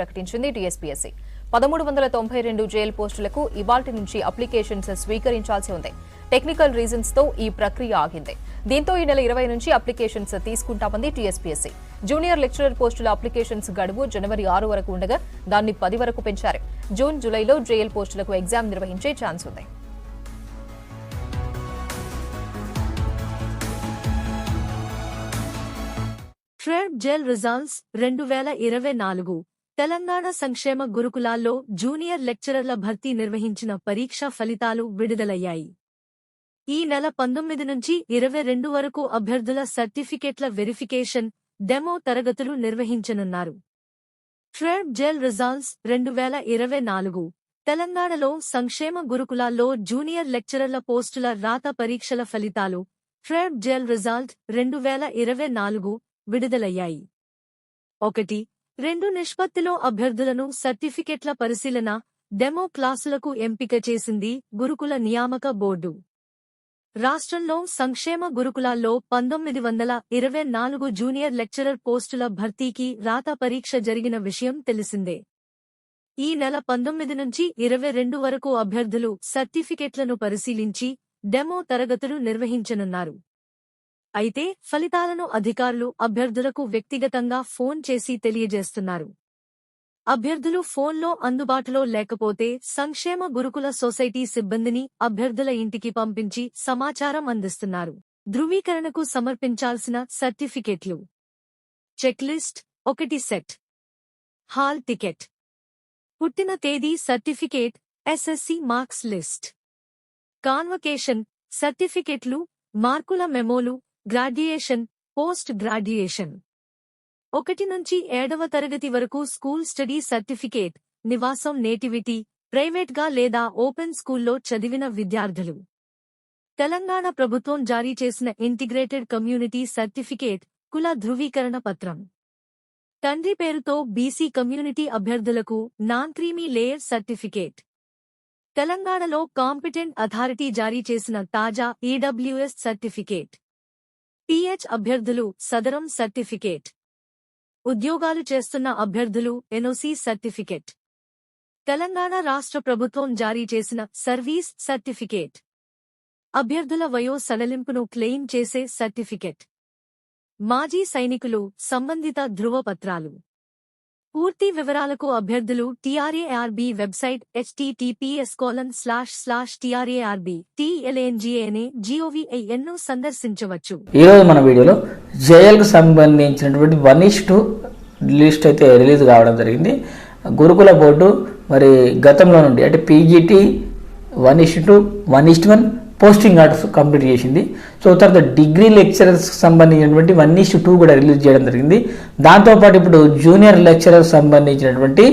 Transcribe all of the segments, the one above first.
ప్రకటించింది టీఎస్పీఎస్సీ. పదమూడు వందల తొంభై రెండు జైలు పోస్టులకు ఇవాల్టి నుంచి అప్లికేషన్స్ స్వీకరించాల్సి ఉంది. టెక్నికల్ రీజన్స్తో ఈ ప్రక్రియ ఆగింది. దీంతో ఈ నెల ఇరవై నుంచి అప్లికేషన్స్ తీసుకుంటామంది టీఎస్పీఎస్సీ. జూనియర్ లెక్చరర్ పోస్టుల అప్లికేషన్స్ గడువు జనవరి ఆరు వరకు ఉండగా దాన్ని పది వరకు పెంచారు. జూన్ జూలైలో జేఎల్ పోస్టులకు ఎగ్జామ్ నిర్వహించే ఛాన్స్ ఉంది. ట్రెడ్ జెల్ రిజల్ట్స్ రెండు వేల ఇరవై నాలుగు. తెలంగాణ సంక్షేమ గురుకులాల్లో జూనియర్ లెక్చరర్ల భర్తీ నిర్వహించిన పరీక్ష ఫలితాలు విడుదలయ్యాయి. ఈ నెల పంతొమ్మిది నుంచి ఇరవై రెండు వరకు అభ్యర్థుల సర్టిఫికేట్ల వెరిఫికేషన్ డెమో తరగతులు నిర్వహించనున్నారు. ట్రెడ్ జెల్ రిజల్ట్స్ రెండు వేల ఇరవై నాలుగు. తెలంగాణలో సంక్షేమ గురుకులాల్లో జూనియర్ లెక్చరర్ల పోస్టుల రాత పరీక్షల ఫలితాలు ట్రెడ్ జెల్ రిజల్ట్ రెండు వేల ఇరవై నాలుగు విడుదలయ్యాయి. ఒకటి రెండు నిష్పత్తిలో అభ్యర్థులను సర్టిఫికెట్ల పరిశీలన డెమో క్లాసులకు ఎంపిక చేసింది గురుకుల నియామక బోర్డు. రాష్ట్రంలో సంక్షేమ గురుకులాల్లో పంతొమ్మిది వందల ఇరవై నాలుగు జూనియర్ లెక్చరర్ పోస్టుల భర్తీకి రాత పరీక్ష జరిగిన విషయం తెలిసిందే. ఈ నెల పంతొమ్మిది నుంచి ఇరవై రెండు వరకు అభ్యర్థులు సర్టిఫికెట్లను పరిశీలించి డెమో తరగతులు నిర్వహించనున్నారు. అయితే ఫలితాలను అధికారులు అభ్యర్థులకు వ్యక్తిగతంగా ఫోన్ చేసి తెలియజేస్తున్నారు. అభ్యర్థులు ఫోన్లో అందుబాటులో లేకపోతే సంక్షేమ గురుకుల సొసైటీ సిబ్బందిని అభ్యర్థుల ఇంటికి పంపించి సమాచారం అందిస్తున్నారు. ధృవీకరణకు సమర్పించాల్సిన సర్టిఫికెట్లు. చెక్లిస్ట్ ఒకటి సెట్. Hall ticket. పుట్టిన తేదీ certificate SSC marks list. Convocation సర్టిఫికెట్లు మార్కుల మెమోలు గ్రాడ్యుయేషన్ పోస్ట్ గ్రాడ్యుయేషన్ ఒకటి నుంచి ఏడవ తరగతి వరకు స్కూల్ స్టడీ సర్టిఫికేట్ నివాసం నేటివిటీ ప్రైవేట్గా లేదా ఓపెన్ స్కూల్లో చదివిన విద్యార్థులు. తెలంగాణ ప్రభుత్వం జారీ చేసిన ఇంటిగ్రేటెడ్ కమ్యూనిటీ సర్టిఫికేట్ కుల ధృవీకరణ పత్రం. తండ్రి పేరుతో బీసీ కమ్యూనిటీ అభ్యర్థులకు నాన్ క్రీమీ లేయర్ సర్టిఫికేట్. తెలంగాణలో కాంపిటెంట్ అథారిటీ జారీ చేసిన తాజా ఈడబ్ల్యూఎస్ సర్టిఫికేట్. పిహెచ్ అభ్యర్థులు సదరం సర్టిఫికేట్. ఉద్యోగాలు చేస్తున్న అభ్యర్థులు ఎన్ఓసి సర్టిఫికేట్. తెలంగాణ రాష్ట్ర ప్రభుత్వం జారీ చేసిన సర్వీస్ సర్టిఫికేట్. అభ్యర్థుల వయో సడలింపును క్లెయిమ్ చేసే సర్టిఫికేట్. మాజీ సైనికులు సంబంధిత ధృవపత్రాలు. పూర్తి వివరాలకు అభ్యర్థులు TRARB website HTTPS colon slash slash TRARB టీఎల్ఎన్జీఏనే జీఓవీఐఎన్ను సందర్శించవచ్చు. ఈరోజు మన వీడియోలో జేఎల్కి సంబంధించినటువంటి వన్ ఇష్ టూ లిస్ట్ అయితే రిలీజ్ కావడం జరిగింది. గురుకుల బోర్డు మరి గతంలో నుండి అంటే PGT one is to one is to one posting orders complete చేసింది. సో తర్వాత డిగ్రీ లెక్చరర్స్ సంబంధించినటువంటి వన్ ఇస్ టూ కూడా రిలీజ్ చేయడం జరిగింది. దాంతోపాటు ఇప్పుడు జూనియర్ లెక్చరర్స్ సంబంధించినటువంటి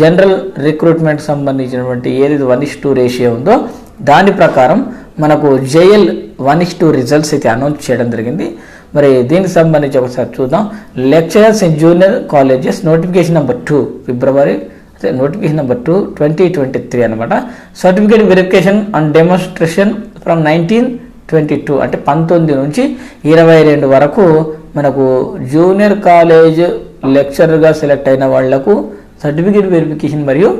జనరల్ రిక్రూట్మెంట్ సంబంధించినటువంటి ఏదైతే వన్ ఇష్ టూ రేషియో ఉందో దాని ప్రకారం మనకు JL one is to results అయితే అనౌన్స్ చేయడం జరిగింది. మరి దీనికి సంబంధించి ఒకసారి చూద్దాం. Lecturers in junior colleges notification number two February notification number two twenty twenty three అనమాట certificate verification and demonstration from nineteen twenty two అంటే పంతొమ్మిది నుంచి ఇరవై రెండు వరకు మనకు జూనియర్ కాలేజ్ లెక్చరర్గా సెలెక్ట్ అయిన వాళ్ళకు సర్టిఫికేట్ వెరిఫికేషన్ మరియు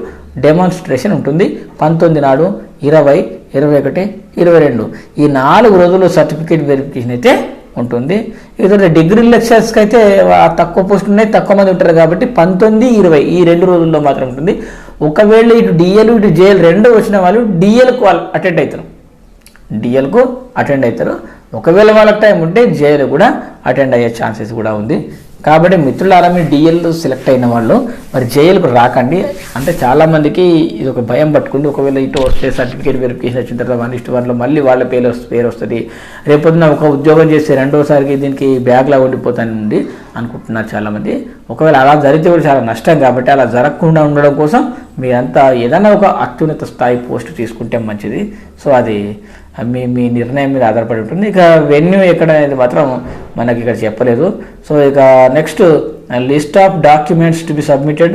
డెమాన్స్ట్రేషన్ ఉంటుంది. పంతొమ్మిది నాడు ఇరవై ఇరవై ఒకటి ఇరవై రెండు. ఈ నాలుగు రోజులు సర్టిఫికేట్ వెరిఫికేషన్ అయితే ఉంటుంది. ఇక డిగ్రీ లెక్చర్స్కి అయితే తక్కువ పోస్టులు ఉన్నాయి తక్కువ మంది ఉంటారు కాబట్టి పంతొమ్మిది ఇరవై ఈ రెండు రోజుల్లో మాత్రం ఉంటుంది. ఒకవేళ ఇటు డిఎల్ ఇటు జేఎల్ రెండు వచ్చిన వాళ్ళు డిఎల్కు వాళ్ళు అటెండ్ అవుతారు. డిఎల్కు అటెండ్ అవుతారు. ఒకవేళ వాళ్ళకి టైం ఉంటే జేఎల్ కూడా అటెండ్ అయ్యే ఛాన్సెస్ కూడా ఉంది. కాబట్టి మిత్రులారా మీరు డిఎల్ సెలెక్ట్ అయిన వాళ్ళు మరి జేఎల్కు రాకండి. అంటే చాలామందికి ఇది ఒక భయం పట్టుకుంది. ఒకవేళ ఇటు వస్తే సర్టిఫికేట్ వెరిఫికేషన్ వచ్చిన తర్వాత వన్ ఇస్ట్ వన్లో మళ్ళీ వాళ్ళ పేరు వస్తు- పేరు వస్తుంది. రేపొద్దున ఒక ఉద్యోగం చేస్తే రెండోసారికి దీనికి బ్యాగ్లా ఉండిపోతానుంది అనుకుంటున్నారు చాలామంది. ఒకవేళ అలా జరిగితే కూడా చాలా నష్టం కాబట్టి అలా జరగకుండా ఉండడం కోసం మీరంతా ఏదైనా ఒక అత్యున్నత స్థాయి పోస్ట్ తీసుకుంటే మంచిది. సో అది మీ మీ నిర్ణయం మీద ఆధారపడి ఉంటుంది. ఇక వెన్యూ ఎక్కడ అనేది మాత్రం మనకి ఇక్కడ చెప్పలేదు. సో ఇక next list of documents to be submitted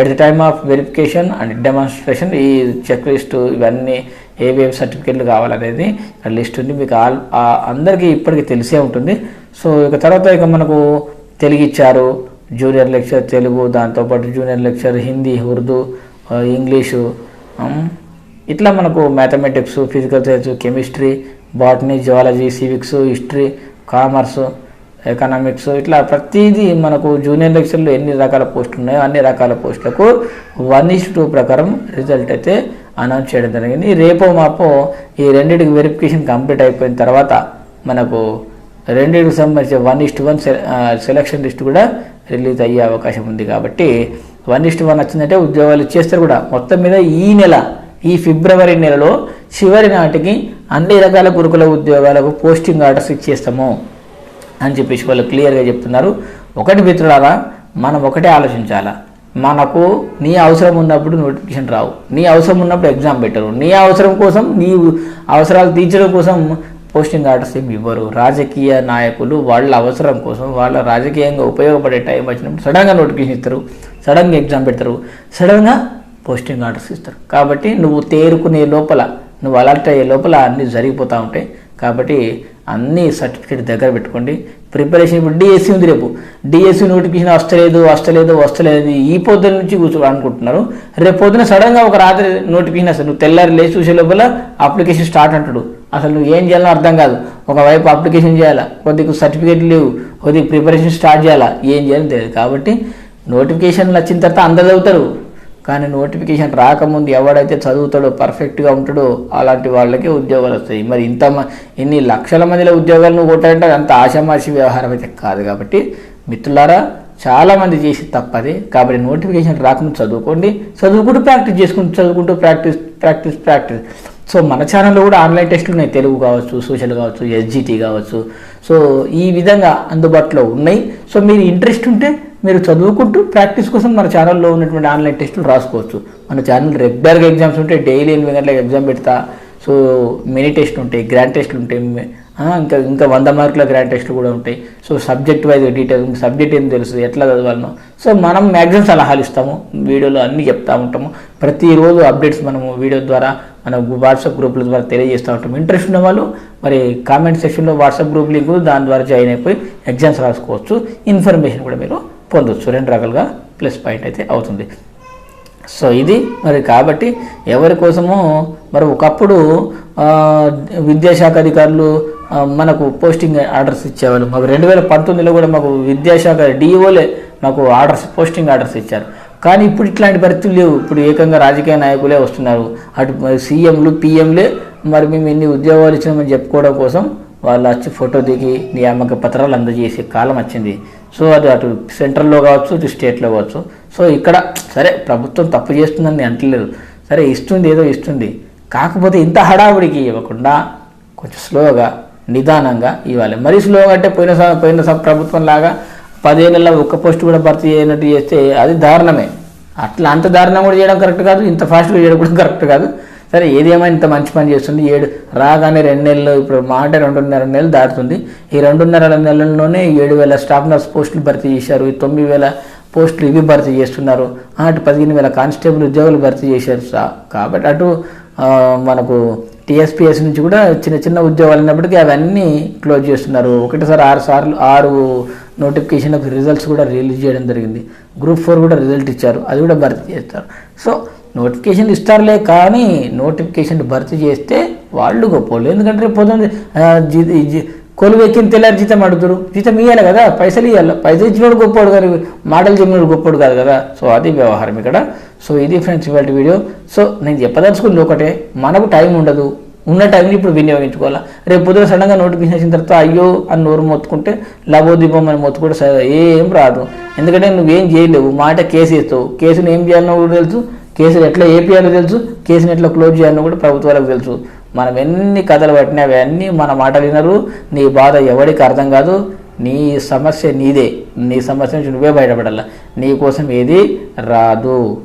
at the time of verification and demonstration. ఈ చెక్ లిస్టు ఇవన్నీ ఏవేవి సర్టిఫికేట్లు కావాలనేది లిస్ట్ ఉంది. మీకు ఆల్ అందరికీ ఇప్పటికీ తెలిసే ఉంటుంది. సో ఇక తర్వాత ఇక మనకు తెలుగు ఇచ్చారు జూనియర్ లెక్చర్ తెలుగు దాంతోపాటు junior lecture Hindi Urdu English ఇట్లా మనకు mathematics physical science chemistry botany zoology civics history commerce economics ఇట్లా ప్రతిదీ మనకు జూనియర్ లెక్చర్లో ఎన్ని రకాల పోస్టులు ఉన్నాయో అన్ని రకాల పోస్టులకు వన్ ఇస్ టూ ప్రకారం రిజల్ట్ అయితే అనౌన్స్ చేయడం జరిగింది. రేపో మాపో ఈ రెండింటికి వెరిఫికేషన్ కంప్లీట్ అయిపోయిన తర్వాత మనకు రెండింటికి సంబంధించిన one is to one selection list కూడా రిలీజ్ అయ్యే అవకాశం ఉంది కాబట్టి వన్ ఇస్ట్ వన్ వచ్చిందంటే ఉద్యోగాలు ఇచ్చేస్తారు కూడా. మొత్తం మీద ఈ నెల ఈ ఫిబ్రవరి నెలలో చివరి నాటికి అన్ని రకాల గురుకుల ఉద్యోగాలకు పోస్టింగ్ ఆర్డర్స్ ఇచ్చేస్తాము అని చెప్పేసి వాళ్ళు క్లియర్గా చెప్తున్నారు. ఒకటి మిత్రులారా మనం ఒకటే ఆలోచించాలా? మనకు నీ అవసరం ఉన్నప్పుడు నోటిఫికేషన్ రావు. నీ అవసరం ఉన్నప్పుడు ఎగ్జామ్ పెట్టరు. నీ అవసరం కోసం నీ అవసరాలు తీర్చడం కోసం పోస్టింగ్ ఆర్డర్స్ ఏమి ఇవ్వరు. రాజకీయ నాయకులు వాళ్ళ అవసరం కోసం వాళ్ళ రాజకీయంగా ఉపయోగపడే టైం వచ్చినప్పుడు సడన్గా నోటిఫికేషన్ ఇస్తారు. సడన్గా ఎగ్జామ్ పెడతారు. సడన్గా పోస్టింగ్ ఆర్డర్స్ ఇస్తారు. కాబట్టి నువ్వు తేరుకునే లోపల నువ్వు అలర్ట్ అయ్యే లోపల అన్నీ జరిగిపోతూ ఉంటాయి. కాబట్టి అన్ని సర్టిఫికేట్ దగ్గర పెట్టుకోండి. ప్రిపరేషన్ ఇప్పుడు డిఎస్సి ఉంది రేపు. డిఎస్సి నోటిఫికేషన్ వస్తలేదు వస్తలేదు వస్తలేదు. ఈ పొద్దున నుంచి కూర్చో అనుకుంటున్నారు. రేపు పొద్దున సడన్గా ఒక రాత్రి నోటిఫికేషన్ వస్తుంది నువ్వు తెల్లారి లేచి చూసే లోపల అప్లికేషన్ స్టార్ట్ అంటాడు. అసలు నువ్వు ఏం చేయాలో అర్థం కాదు. ఒకవైపు అప్లికేషన్ చేయాలా? కొద్దిగా సర్టిఫికేట్ లేవు. కొద్దిగా ప్రిపరేషన్ స్టార్ట్ చేయాలా? ఏం చేయాలో తెలియదు. కాబట్టి నోటిఫికేషన్లు వచ్చిన తర్వాత అందరు చదువుతారు. కానీ నోటిఫికేషన్ రాకముందు ఎవడైతే చదువుతాడో పర్ఫెక్ట్గా ఉంటాడో అలాంటి వాళ్ళకి ఉద్యోగాలు వస్తాయి. మరి ఇంత మ- ఇన్ని లక్షల మందిలో ఉద్యోగాలు నువ్వు కొట్టాలంటే అంత ఆశామాషి వ్యవహారం అయితే కాదు కాబట్టి మిత్రులారా చాలామంది చేసి తప్పది. కాబట్టి నోటిఫికేషన్ రాకముందు చదువుకోండి. చదువుకుంటూ ప్రాక్టీస్ చేసుకుంటూ చదువుకుంటూ ప్రాక్టీస్ ప్రాక్టీస్ ప్రాక్టీస్ సో మన ఛానల్లో కూడా ఆన్లైన్ టెస్టులు ఉన్నాయి. తెలుగు కావచ్చు సోషల్ కావచ్చు ఎస్జిటి కావచ్చు. సో ఈ విధంగా అందుబాటులో ఉన్నాయి. సో మీరు ఇంట్రెస్ట్ ఉంటే మీరు చదువుకుంటూ ప్రాక్టీస్ కోసం మన ఛానల్లో ఉన్నటువంటి ఆన్లైన్ టెస్టులు రాసుకోవచ్చు. మన ఛానల్ రెగ్యులర్గా ఎగ్జామ్స్ ఉంటాయి డైలీ ఎనిమిది గంటలకు ఎగ్జామ్ పెడతా. సో మినీ టెస్ట్ ఉంటాయి గ్రాండ్ టెస్ట్లు ఉంటాయి. ఇంకా ఇంకా వంద మార్కుల గ్రాండ్ టెస్ట్లు కూడా ఉంటాయి. So subject wise detail subject ఏం తెలుసు ఎట్లా చదవాలనో. సో మనం మ్యాక్సిమం సలహాలు ఇస్తాము. వీడియోలో అన్నీ చెప్తా ఉంటాము. ప్రతిరోజు అప్డేట్స్ మనము వీడియో ద్వారా మన వాట్సాప్ గ్రూపుల ద్వారా తెలియజేస్తూ ఉంటాం. ఇంట్రెస్ట్ ఉన్న వాళ్ళు మరి కామెంట్ సెక్షన్లో వాట్సాప్ గ్రూప్ లింక్ దాని ద్వారా జాయిన్ అయిపోయి ఎగ్జామ్స్ రాసుకోవచ్చు. ఇన్ఫర్మేషన్ కూడా మీరు పొందవచ్చు రెండు రకాలుగా ప్లస్ పాయింట్ అయితే అవుతుంది. సో ఇది మరి కాబట్టి ఎవరి కోసమో మరి ఒకప్పుడు విద్యాశాఖ అధికారులు మనకు పోస్టింగ్ ఆర్డర్స్ ఇచ్చేవాళ్ళు. మాకు రెండు వేల పంతొమ్మిదిలో కూడా మాకు విద్యాశాఖ డిఓలే మాకు ఆర్డర్స్ పోస్టింగ్ ఆర్డర్స్ ఇచ్చారు. కానీ ఇప్పుడు ఇట్లాంటి పరిస్థితులు లేవు. ఇప్పుడు ఏకంగా రాజకీయ నాయకులే వస్తున్నారు. అటు సీఎంలు పిఎంలే మరి మేము ఎన్ని ఉద్యోగాలు ఇచ్చినామని చెప్పుకోవడం కోసం వాళ్ళు వచ్చి ఫోటో దిగి నియామక పత్రాలు అందజేసే కాలం వచ్చింది. సో అది అటు సెంట్రల్లో కావచ్చు ఇటు స్టేట్లో కావచ్చు. సో ఇక్కడ సరే ప్రభుత్వం తప్పు చేస్తుందని నేను అంటలేదు. సరే ఇస్తుంది ఏదో ఇస్తుంది. కాకపోతే ఇంత హడావుడికి ఇవ్వకుండా కొంచెం స్లోగా నిదానంగా ఇవ్వాలి. మరీ స్లోగా అంటే పోయిన స- పోయిన ప్రభుత్వం లాగా పదేళ్ళలో ఒక్క పోస్ట్ కూడా భర్తీ చేయనట్టు చేస్తే అది దారుణమే. అట్లా అంత దారుణం కూడా చేయడం కరెక్ట్ కాదు ఇంత ఫాస్ట్గా చేయడం కూడా కరెక్ట్ కాదు. సరే ఏదేమైనా ఇంత మంచి పని చేస్తుంది ఏడు రాగానే రెండు నెలలు ఇప్పుడు మా అంటే రెండున్నర నెలలు దాటుతుంది. ఈ రెండున్నర నెలల్లోనే ఏడు వేల స్టాఫ్ నర్స్ పోస్టులు భర్తీ చేశారు ఈ తొమ్మిది వేల పోస్టులు ఇవి భర్తీ చేస్తున్నారు. అటు పదిహేను వేల కానిస్టేబుల్ ఉద్యోగులు భర్తీ చేశారు కాబట్టి అటు మనకు టీఎస్పీఎస్ నుంచి కూడా చిన్న చిన్న ఉద్యోగాలు ఉన్నప్పటికీ అవన్నీ క్లోజ్ చేస్తున్నారు. ఒకటిసారి ఆరు సార్లు ఆరు నోటిఫికేషన్లకు రిజల్ట్స్ కూడా రిలీజ్ చేయడం జరిగింది. గ్రూప్ ఫోర్ కూడా రిజల్ట్ ఇచ్చారు. అది కూడా భర్తీ చేస్తారు. సో నోటిఫికేషన్ ఇస్తారులే కానీ నోటిఫికేషన్ భర్తీ చేస్తే వాళ్ళు గొప్పోళ్ళు ఎందుకంటే రేపు పొద్దున్న ఆ, కొలువు ఎక్కిన తెల్లారి జీతం అడుగుతారు. జీతం ఇవ్వాలి కదా పైసలు ఇవ్వాలి పైసలు ఇచ్చినోడు గొప్పోడు కానీ మాటలు చెప్పినోడు గొప్పోడు కాదు కదా. సో అది వ్యవహారం ఇక్కడ. సో ఇది ఫ్రెండ్స్ ఇవాళ వీడియో. సో నేను చెప్పదలుచుకుంది ఒకటే మనకు టైం ఉండదు. ఉన్న టైంని ఇప్పుడు వినియోగించుకోవాలా? రేపు పొద్దున సడన్గా నోటిఫికేషన్ వచ్చిన తర్వాత అయ్యో అని నోరు మొత్తుకుంటే లబోదీపం అని మొత్తుకుంటే సరే ఏం రాదు. ఎందుకంటే నువ్వేం చేయలేవు. మాట కేసు వేస్తావు. కేసును ఏం చేయాలనో కూడా తెలుసు. కేసులు ఎట్లా ఏపీఆర్లో తెలుసు. కేసుని ఎట్లా క్లోజ్ చేయాలనో కూడా ప్రభుత్వాలకు తెలుసు. మనం ఎన్ని కథలు పట్టినా అవన్నీ మన మాటలు వినరు. నీ బాధ ఎవరికి అర్థం కాదు. నీ సమస్య నీదే. నీ సమస్య నుంచి నువ్వే బయటపడాల. నీ కోసం ఏది రాదు.